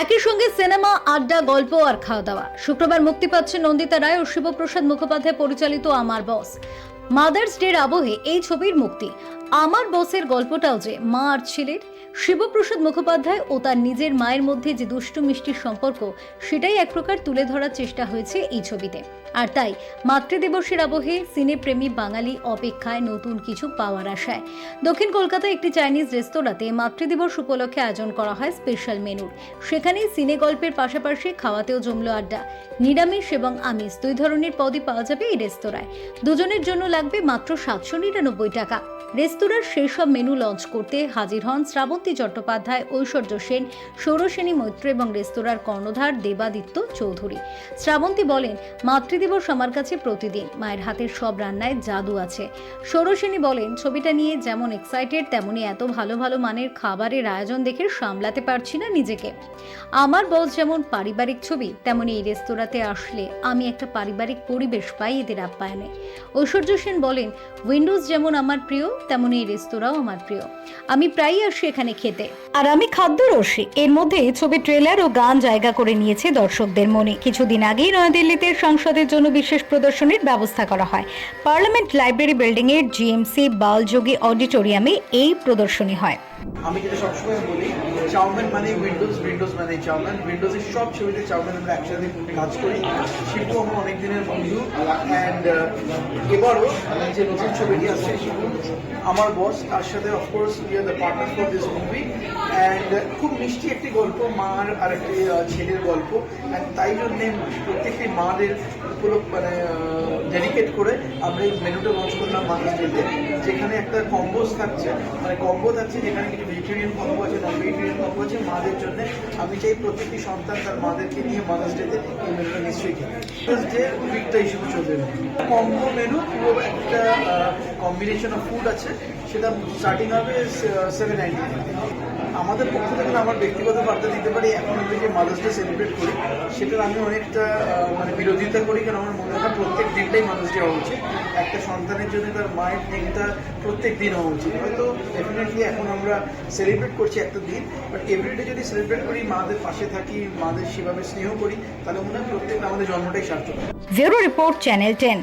একই সঙ্গে সিনেমা, আড্ডা, গল্প আর খাওয়া দাওয়া শুক্রবার মুক্তি পাচ্ছে নন্দিতা রায় ও শিবপ্রসাদ মুখোপাধ্যায় পরিচালিত আমার বস। মাদার্স ডের আবহে এই ছবির মুক্তি। আমার বসের গল্পটাও যে মা আর ছেলের শিবপ্রসাদ মুখোপাধ্যায় ও তার নিজের মায়ের মধ্যে যে দুষ্টু মিষ্টির সম্পর্ক, সেটাই এক প্রকার তুলে ধরার চেষ্টা হয়েছে এই ছবিতে। আর তাই, মাতৃদিবসের আবহে সিনেপ্রেমী বাঙালি অপেক্ষায় নতুন কিছু পাওয়ার আশায়। দক্ষিণ কলকাতায় একটি চাইনিজ রেস্তোরাঁতে মাতৃদিবস উপলক্ষে আয়োজন করা হয় স্পেশাল মেনুর। সেখানে সিনে গল্পের পাশাপাশি খাওয়াতেও জমল আড্ডা। নিরামিষ এবং আমিষ, দুই ধরনের পদই পাওয়া যাবে এই রেস্তোরাঁয়। দুজনের জন্য লাগবে মাত্র সাতশো নিরানব্বই টাকা। রেস্তোরাঁর সেই সব মেনু লঞ্চ করতে হাজির হন শ্রাবন্তী চট্টোপাধ্যায়, ঐশ্বর্য সেন, সৌরসেনী মৈত্র এবং রেস্তোরাঁর কর্ণধার দেবাদিত্য চৌধুরী। শ্রাবন্তী বলেন, মাতৃদিবস আমার কাছে প্রতিদিন। মায়ের হাতের সব রান্নায় জাদু আছে। সৌরসেনী বলেন, ছবিটা নিয়ে যেমন এক্সাইটেড তেমনই এত ভালো ভালো মানের খাবারের আয়োজন দেখে সামলাতে পারছি না নিজেকে। আমার বস যেমন পারিবারিক ছবি, তেমনি এই রেস্তোরাঁতে আসলে আমি একটা পারিবারিক পরিবেশ পাই এদের আপ্যায়নে। ঐশ্বর্য সেন বলেন উইন্ডোজ যেমন আমার প্রিয় তেমনি এই রেস্তোরাঁও আমার প্রিয়। আমি প্রায়ই আসি এখানে খেতে। আর আমি খাদ্যরসিক এর মধ্যে ছবি ট্রেলার ও গান জায়গা করে নিয়েছে দর্শকদের মনে। কিছুদিন আগেই নয়াদিল্লিতে সংসদের জন্য বিশেষ প্রদর্শনীর ব্যবস্থা করা হয়। পার্লামেন্ট লাইব্রেরি বিল্ডিং এর জিএমসি বালযোগী অডিটোরিয়ামে এই প্রদর্শনী হয়। আমি যেটা সবসময় বলি চাউমিন মানে উইন্ডোজ উইন্ডোজ মানে চাউমিন। উইন্ডোজের সব ছবিতে চাউমিন আমরা একসাথে কাজ করি। শিবু আমার অনেক দিনের বন্ধু অ্যান্ড এবারও যে নতুন ছবিটি আসছে শিবু আমার বস তার সাথে of course we are the partner for this movie and খুব মিষ্টি একটি গল্প, মার আর একটি ছেলের গল্প। অ্যান্ড তাই জন্যে প্রত্যেকটি মাদের উপলক্ষ মানে ডেডিকেট করে আমরা এই মেনুটা লঞ্চ করলাম মাদার্স ডেতে যেখানে একটা কম্বোজ থাকছে। মানে কম্বো থাকছে যেখানে কিছু ভেজিটেরিয়ান কম্বো আছে নন ভেজিটেরিয়ান কম্বো আছে, মাদের জন্য আমি চাই প্রত্যেকটি সন্তান তার মাদেরকে নিয়ে মাদার্স ডেতে এই মেনুটা নিশ্চয়ই খেতে। মাদার্স ডে উইকটা হিসেবে চলবে। কম্বো মেনু পুরো একটা কম্বিনেশন অফ ফুড আছে সেটা স্টার্টিং হবে সেভেন নাইনটি আমাদের পক্ষ থেকে আমার ব্যক্তিগত বার্তা দিতে পারি এখন আমি যে মাদার্স ডে সেলিব্রেট করি সেটার আমি অনেকটা আহ, মানে বিরোধিতা করি কারণ আমার মনে হয় প্রত্যেক দিনটাই মাদার্স ডে হওয়া উচিত। একটা সন্তানের জন্য তার মায়ের দিনটা প্রত্যেক দিন হওয়া উচিত। হয়তো ডেফিনেটলি এখন আমরা সেলিব্রেট করছি একটা দিন বাট এভরিডে যদি সেলিব্রেট করি মাদের পাশে থাকি মাদের সেভাবে স্নেহ করি তাহলে মনে হয় প্রত্যেক আমাদের জন্মটাই সার্থক। Report channel ten.